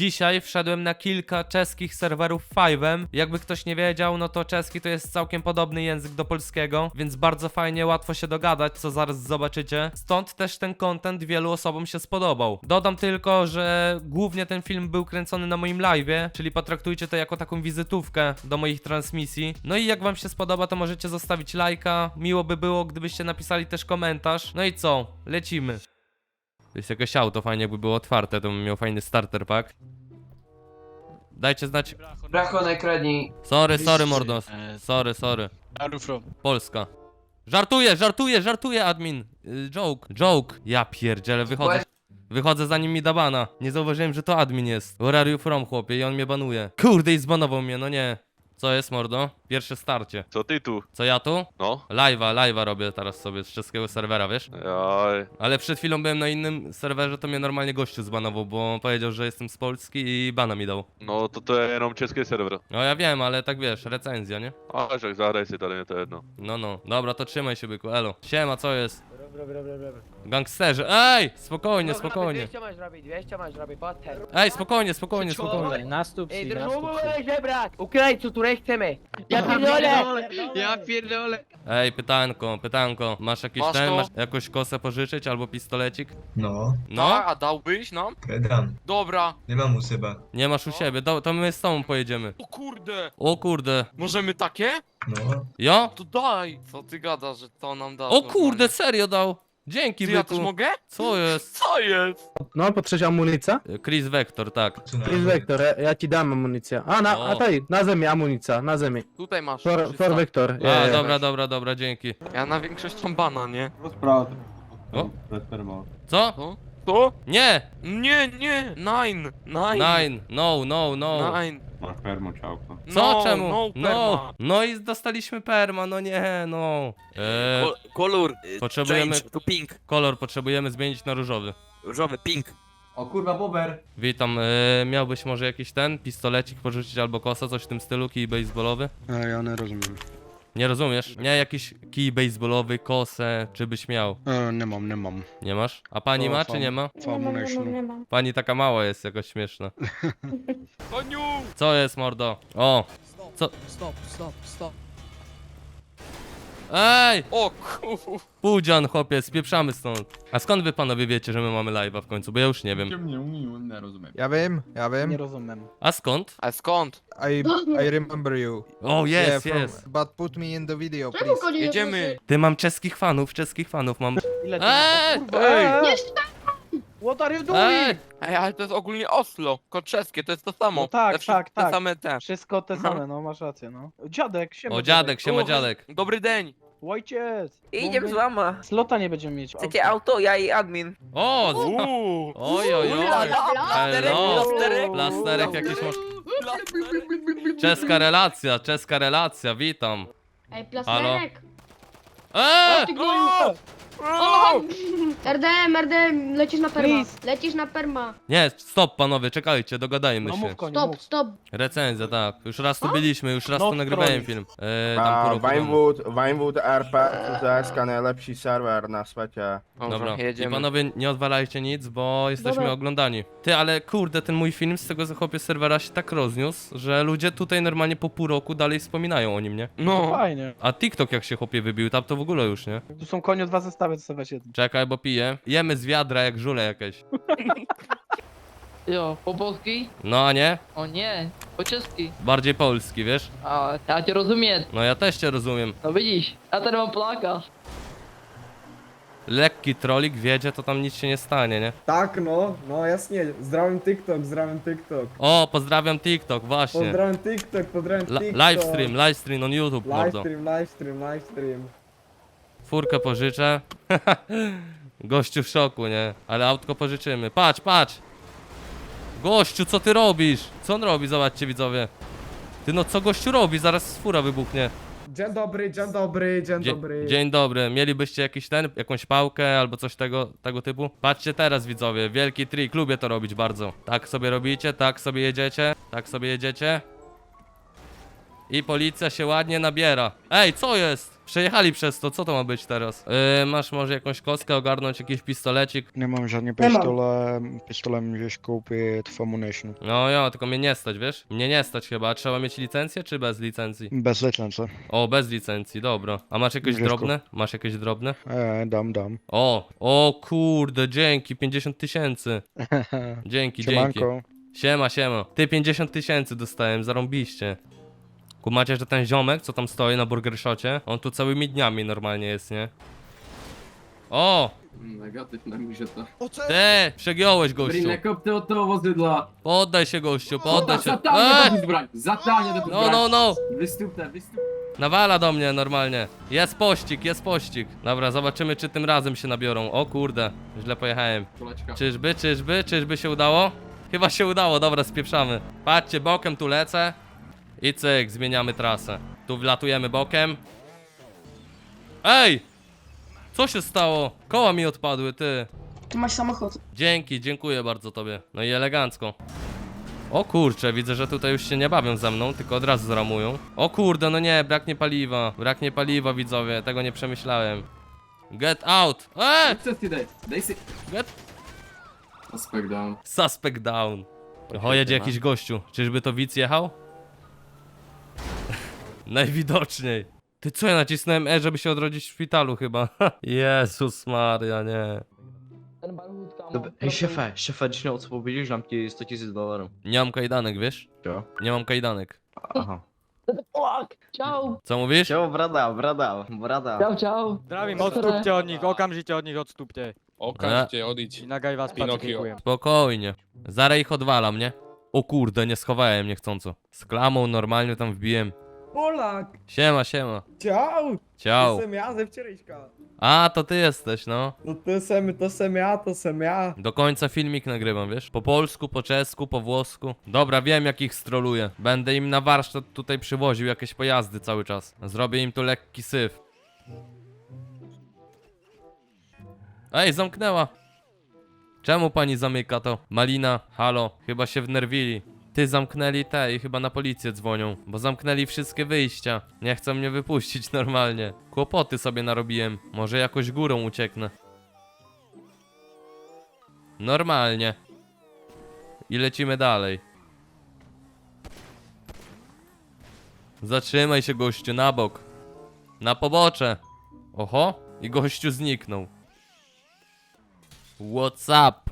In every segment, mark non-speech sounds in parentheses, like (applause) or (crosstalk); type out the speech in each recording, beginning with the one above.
Dzisiaj wszedłem na kilka czeskich serwerów Five'em. Jakby ktoś nie wiedział, no to czeski to jest całkiem podobny język do polskiego, więc bardzo fajnie, łatwo się dogadać, co zaraz zobaczycie. Stąd też ten content wielu osobom się spodobał. Dodam tylko, że głównie ten film był kręcony na moim live'ie, czyli potraktujcie to jako taką wizytówkę do moich transmisji. No i jak wam się spodoba, to możecie zostawić lajka. Miło by było, gdybyście napisali też komentarz. No i co? Lecimy. To jest jakieś auto, fajnie jakby było otwarte, to bym miał fajny starter pack. Dajcie znać. Bracho na ekranie. Sorry, sorry, mordos. Sorry, sorry. Where are you from? Polska. Żartuję, żartuję, żartuję, admin. Y, Joke, joke. Ja pierdzielę, wychodzę. Wychodzę zanim mi da bana. Nie zauważyłem, że to admin jest. Where are you from, chłopie? I on mnie banuje. Kurde, i zbanował mnie, no nie. Co jest, mordo? Pierwsze starcie. Co ty tu? Co ja tu? No. Live'a, live'a robię teraz sobie z czeskiego serwera, wiesz? Jaj. Ale przed chwilą byłem na innym serwerze, to mnie normalnie gościu zbanował, bo on powiedział, że jestem z Polski i bana mi dał. No to to je jenom český server. No ja wiem, ale tak wiesz, recenzja, nie? A však zahraj si tady, mě to je jedno. No, no. Dobra, to trzymaj się, byku, elo. Siema, co jest? Gangsterzy, ej! Spokojnie, spokojnie. 200 masz robić, 200 masz robić, potem. Ej, spokojnie, spokojnie, spokojnie. Nastup Ej, si, drżą nastup si. żebrak! Ukraińcu, tu chcemy! Ja pierdolę! Ja pierdolę. Ej, pytanko, pytanko. Masz jakiś Masz ten, to? masz jakąś kosę pożyczyć albo pistolecik? No, No? Tak, a dałbyś nam? dam. Dobra. Nie mam u siebie. Nie masz u siebie, Do, to my z tobą pojedziemy. O kurde. O kurde. Możemy takie? No, Jo? To daj. Co ty gadasz, że to nam da? O kurde, serio dał. Dzięki, Ty ja też byku. mogę? Co jest? Co jest? No, potrzebujesz amunicja? Chris Vector, tak. Chris Vector, ja, ja ci dam amunicję. A, na, O. a tutaj, na ziemię amunicja, na ziemię. Tutaj masz. For, 300. for Vector. A, ja, ja. dobra, dobra, dobra, dzięki. Ja na większość mam bana, nie? O? Co? Co? To? Nie! Nie, nie. Nine. Nine. Nine, no, no, no. Nine. Masz permo ciałko. Co? No, Czemu? No, No, perma. no i dostaliśmy perma, no nie, no. Eee, Ko- kolor. y, Potrzebujemy- Change to pink. kolor potrzebujemy zmienić na różowy. Różowy pink. O kurwa, bober! Witam, eee, miałbyś może jakiś ten, pistolecik pożyczyć albo kosa, coś w tym stylu, kij baseballowy? A ja nie rozumiem. Nie rozumiesz? Nie, jakiś kij baseballowy, kosę, czy byś miał? E, nie mam, nie mam. Nie masz? A pani O, ma, czy fam. nie ma? Famulation. Pani taka mała jest, jakoś śmieszna. Koniu. (laughs) Co jest, mordo? O! Co? Stop, stop, stop. Ej! O kur... Pudzian, chłopie, spieprzamy stąd. A skąd wy panowie wiecie, że my mamy live'a w końcu? Bo ja już nie wiem. Nie rozumiem. Ja wiem, ja wiem. Nie rozumiem. A skąd? A skąd? I I remember you. O, yeah, jest, from- jest. But put me in the video, please. Jedziemy. Ty mam czeskich fanów, czeskich fanów mam. Ile ty Ej! Ej. What are you doing? Ej! Ej, ale to jest ogólnie Oslo. Koczeskie, to jest to samo. No tak, Te tak, tak. Te same te. Wszystko te same, no masz rację, no. Dziadek, siema. O, dziadek, siema dziadek. Dobry dzień. Ojciec. Idziemy z wama. Slota nie będziemy mieć. Chcecie auto, ja i admin. O! z- Uuu. Oj, oj, oj. Plasterek, Hello. plasterek. Plasterek jakiś masz. Czeska relacja, czeska relacja, witam. Ej, plasterek! Eee! O! RDM, RDM, lecisz na perma. Please. Lecisz na perma. Nie, stop panowie, czekajcie, dogadajmy No się. mów koniu, Stop, mów. stop. Recenzja, tak. Już raz tu byliśmy, już raz No tu nagrywałem film. Eee, tam pół roku temu. Vinewood, Vinewood RP, TZSK, najlepszy serwer na świecie. Dobra, Dobra, i jedziemy. panowie nie odwalajcie nic, bo jesteśmy Dobra. oglądani. Ty, ale kurde, ten mój film z tego chłopie serwera się tak rozniósł, że ludzie tutaj normalnie po pół roku dalej wspominają o nim, nie? No. Fajnie. A TikTok jak się chłopie wybił, tam to w ogóle już, nie? Tu są koniu dwa zestawy, Czekaj, bo piję. Jemy z wiadra jak żule jakieś. (laughs) Jo, po polski? No a nie? O nie, po czeski. Bardziej polski, wiesz? A, ja cię rozumiem. No ja też cię rozumiem. No widzisz, ja teraz mam Polaka. Lekki trolik wiedzie, to tam nic się nie stanie, nie? Tak, no, no jasnie. Zdravím TikTok, zdravím TikTok. O, pozdrawiam TikTok, właśnie. Pozdrawiam TikTok, pozdrawiam La TikTok. livestream, livestream on YouTube, mordo. Livestream, livestream, livestream. Furkę pożyczę. (laughs) Gościu w szoku, nie? Ale autko pożyczymy. Patrz, patrz! Gościu, co ty robisz? Co on robi? Zobaczcie, widzowie. Ty no, co gościu robi? Zaraz fura wybuchnie. Dzień dobry, dzień dobry, dzień Dzie dobry. dzień dobry. Mielibyście jakiś ten, jakąś pałkę albo coś tego, tego typu? Patrzcie teraz, widzowie. Wielki trik. Lubię to robić bardzo. Tak sobie robicie, tak sobie jedziecie, tak sobie jedziecie. I policja się ładnie nabiera. Ej, co jest? Przejechali przez to, co to ma być teraz? Yy, masz może jakąś kostkę, ogarnąć jakiś pistolecik? Nemám žádný Nemám. pistole, pistole můžeš koupit v Ammunition. No jo, tylko mnie nie stać, wiesz? Mnie nie stać chyba. Trzeba mieć licencję czy bez licencji? Bez licence. O, bez licencji, dobra. A masz jakieś drobne? Masz jakieś drobne? E, dám, dám. O, o kurde, dzięki, 50 tysięcy. (laughs) Dzięki, dzięki. Siemanko. Siema, siema. Ty 50 tysięcy dostałem, zarąbiście. Kumacie, że ten ziomek, co tam stoi na burger shocie, on tu całymi dniami normalnie jest, nie? O! Negatyw na mi się to. Te! Przegiąłeś, gościu. ty od tego wozydla. Poddaj się, gościu, poddaj się. Zatanie Eee! do zbrań. Zatanie do No, no, no! Wystupne, wystupne. Nawala do mnie normalnie. Jest pościg, jest pościg. Dobra, zobaczymy, czy tym razem się nabiorą. O kurde, źle pojechałem. Koleczka. Czyżby, czyżby, czyżby się udało? Chyba się udało, dobra, spieprzamy. Patrzcie, bokiem tu lecę. I cyk, zmieniamy trasę. Tu wlatujemy bokiem. Ej! Co się stało? Koła mi odpadły, ty. Tu masz samochód. Dzięki, dziękuję bardzo tobie. No i elegancko. O kurczę, widzę, że tutaj już się nie bawią ze mną, tylko od razu zramują. O kurde, no nie, braknie paliwa. Braknie paliwa, widzowie, tego nie przemyślałem. Get out! Eee! Co ty daj? Daj si... Get... Aspect down. Suspect down. O, jedzie jakiś gościu. Czyżby to widz jechał? Najwidoczniej. Ty co, ja nacisnąłem E, żeby się odrodzić w szpitalu chyba. (laughs) Jezus Maria, nie. Ten balutka ma- Dobra, Ej, szefie, szefie, dzisiaj o co powiedziałeś, dam ci 100 tysięcy dolarów. Nie mam kajdanek, wiesz? Co? Nie mam kajdanek. Aha. Fuck! Ciao! Co mówisz? Ciao, brada, brada, brada. Ciao, ciao! Zdravím, odstupte od nich, okamžite od nich odstupte. Okamžite odjdź. Inak aj vás Pinokio. Spokojnie. Zaraz ich odwalam, nie? O kurde, nie schowałem niechcąco. Z klamą normalnie tam wbiłem. Polak! Siema, siema. Ciao. To jsem já ze včerejška. A, to ty jesteś, no. No to jsem, to jsem já, to jsem já. Do końca filmik nagrywam, wiesz? Po polsku, po czesku, po włosku. Dobra, wiem jak ich stroluję. Będę im na warsztat tutaj przywoził jakieś pojazdy cały czas. Zrobię im tu lekki syf. Ej, zamknęła. Czemu pani zamyka to? Malina, halo, chyba się wnerwili. Ty zamknęli te i chyba na policję dzwonią, bo zamknęli wszystkie wyjścia. Nie chcą mnie wypuścić (laughs) normalnie. Kłopoty sobie narobiłem. Może jakoś górą ucieknę. Normalnie. I lecimy dalej. Zatrzymaj się gościu, na bok. Na pobocze. Oho, i gościu zniknął. What's up?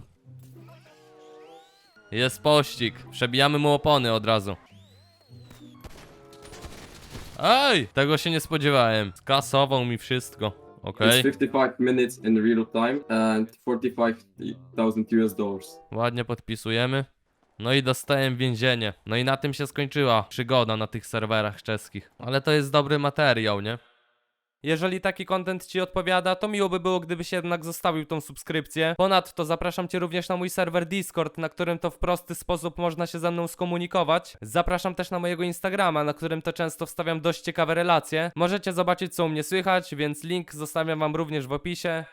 Jest pościg. Przebijamy mu opony od razu. Ej! Tego się nie spodziewałem. Skasował mi wszystko. Okej. 55 minutes in real time and 45,000 US dollars. Ładnie podpisujemy. No i dostałem więzienie. No i na tym się skończyła przygoda na tych serwerach czeskich. Ale to jest dobry materiał, nie? Jeżeli taki content Ci odpowiada, to miło by było, gdybyś jednak zostawił tą subskrypcję. Ponadto zapraszam Cię również na mój serwer Discord, na którym to w prosty sposób można się ze mną skomunikować. Zapraszam też na mojego Instagrama, na którym to często wstawiam dość ciekawe relacje. Możecie zobaczyć, co u mnie słychać, więc link zostawiam Wam również w opisie.